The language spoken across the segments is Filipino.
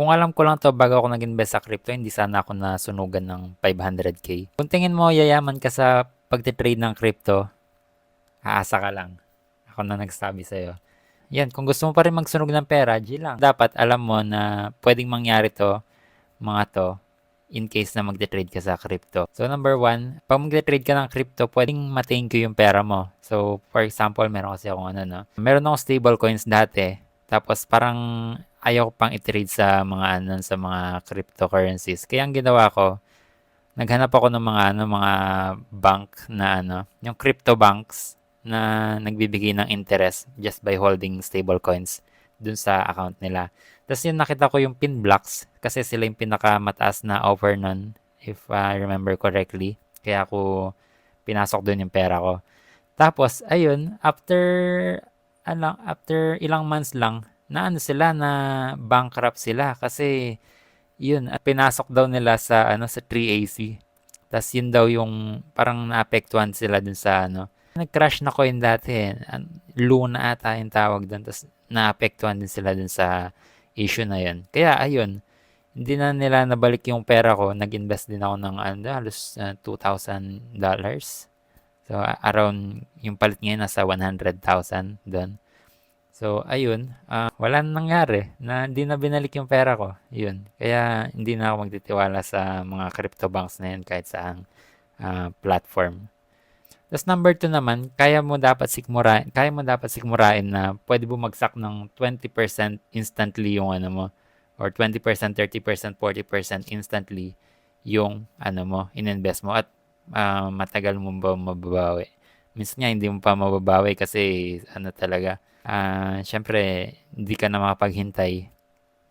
Kung alam ko lang to bago ako nag-invest sa crypto, hindi sana ako nasunugan ng 500k. Kung tingin mo yayaman ka sa pagtitrade ng crypto, aasa ka lang. Ako na nagsabi sa'yo. Yan, kung gusto mo pa rin magsunog ng pera, G lang. Dapat alam mo na pwedeng mangyari to, mga to, in case na magte-trade ka sa crypto. So, number one, pag magte-trade ka ng crypto, pwedeng matain ko yung pera mo. So, for example, meron kasi akong ano, no? Meron akong stable coins dati. Tapos, parang ayaw ko pang i-trade sa mga ano, sa mga cryptocurrencies. Kaya ang ginawa ko, naghanap ako ng mga ano, mga bank na ano, yung crypto banks na nagbibigay ng interest just by holding stable coins dun sa account nila. Tapos yun nakita ko yung pin blocks kasi sila yung pinakamataas na offer nun if I remember correctly. Kaya ako pinasok dun yung pera ko. Tapos ayun, after ano, after ilang months lang na ano sila na bankrupt sila kasi yun, at pinasok daw nila sa ano sa 3AC. Tapos yun daw yung parang naapektuhan sila dun sa ano. Nag-crash na coin dati eh. Luna ata yung tawag doon. Tapos naapektuhan din sila dun sa issue na yun. Kaya ayun, hindi na nila nabalik yung pera ko. Nag-invest din ako ng ano, halos uh, $2,000. So around yung palit ngayon nasa 100,000 doon. So ayun, ah, wala nang nangyari na hindi na binalik yung pera ko. Yun. Kaya hindi na ako magtitiwala sa mga crypto banks na yun kahit saang ah, platform. Tapos number two naman, kaya mo dapat sikmurain, kaya mo dapat sikmurain na pwede bumagsak ng 20% instantly yung ano mo or 20%, 30%, 40% instantly yung ano mo, ininvest mo at ah, matagal mo ba mababawi. Minsan nga hindi mo pa mababawi kasi ano talaga, ah, syempre hindi ka na makapaghintay.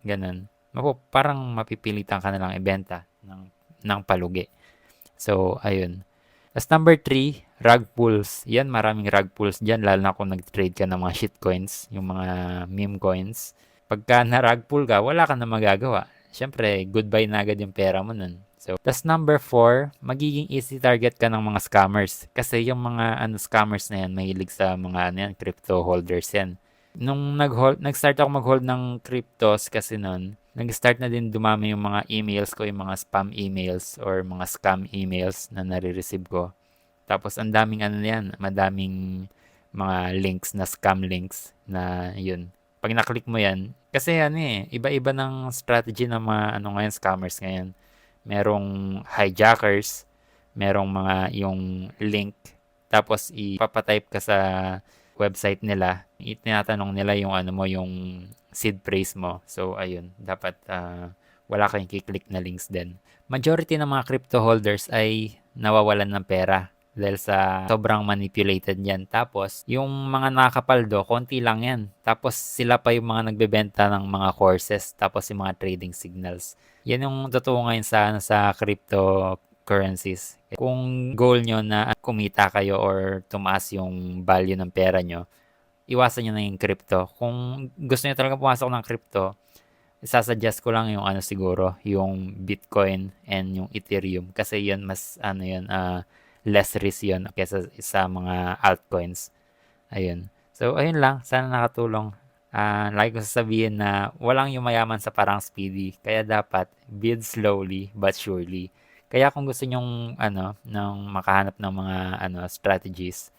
Ganun. Mapo, parang mapipilitan ka na lang ibenta ng, ng palugi. So, ayun. As number three, rug pulls. Yan, maraming rug pulls dyan, lalo na kung nag-trade ka ng mga shitcoins, yung mga meme coins. Pagka na-rug pull ka, wala ka na magagawa. Siyempre, goodbye na agad yung pera mo nun. So, tas number four, magiging easy target ka ng mga scammers. Kasi yung mga ano scammers na yan, mahilig sa mga ano yan, crypto holders yan. Nung nag-hold, nag-start ako mag-hold ng cryptos kasi nun, nag-start na din dumami yung mga emails ko, yung mga spam emails or mga scam emails na nare-receive ko. Tapos ang daming ano yan, madaming mga links na scam links na yun. Pag naklik mo yan, kasi ano eh, iba-iba ng strategy ng mga ano ngayon, scammers ngayon. Merong hijackers, merong mga yung link, tapos ipapatype ka sa website nila, itinatanong nila yung ano mo, yung seed phrase mo. So, ayun, dapat ah, wala kayong kiklik na links din. Majority ng mga crypto holders ay nawawalan ng pera dahil sa sobrang manipulated yan. Tapos, yung mga nakakapaldo, konti lang yan. Tapos, sila pa yung mga nagbebenta ng mga courses, tapos yung mga trading signals. Yan yung totoo ngayon sa, ano, sa cryptocurrencies. Kung goal nyo na kumita kayo or tumaas yung value ng pera nyo, iwasan nyo na yung crypto. Kung gusto nyo talaga pumasok ng crypto, isasuggest ko lang yung ano siguro, yung Bitcoin and yung Ethereum. Kasi yun, mas ano yun, ah, less risk yun kesa sa mga altcoins. Ayun. So, ayun lang. Sana nakatulong. Ah, lagi ko sasabihin na walang yumayaman sa parang speedy. Kaya dapat build slowly but surely. Kaya kung gusto nyong ano, nang makahanap ng mga ano strategies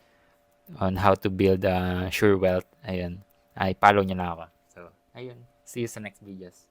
on how to build a sure wealth, ayun, ay follow nyo lang ako. So, ayun. See you sa next videos.